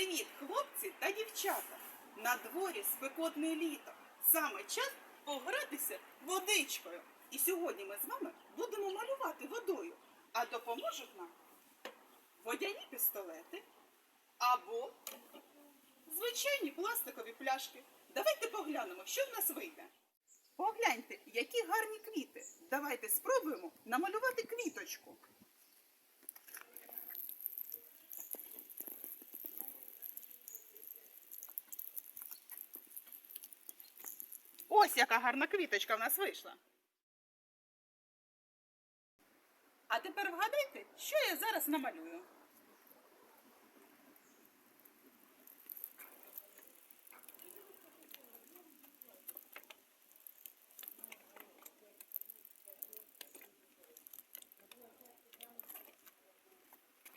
Привіт, хлопці та дівчата! На дворі спекотне літо. Саме час погратися водичкою. І сьогодні ми з вами будемо малювати водою. А допоможуть нам водяні пістолети або звичайні пластикові пляшки. Давайте поглянемо, що в нас вийде. Погляньте, які гарні квіти. Давайте спробуємо намалювати Ось яка гарна квіточка в нас вийшла. А тепер вгадайте, що я зараз намалюю.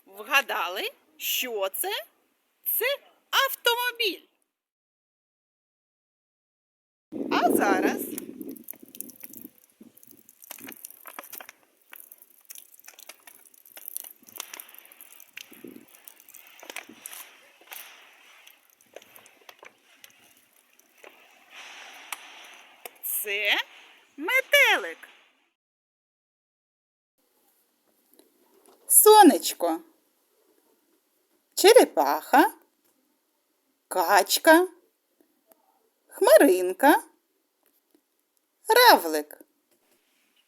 Вгадали, що це? Це автомобіль. Зараз. Це метелик. Сонечко, черепаха, качка, хмаринка, равлик.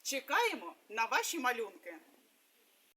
Чекаємо на ваші малюнки.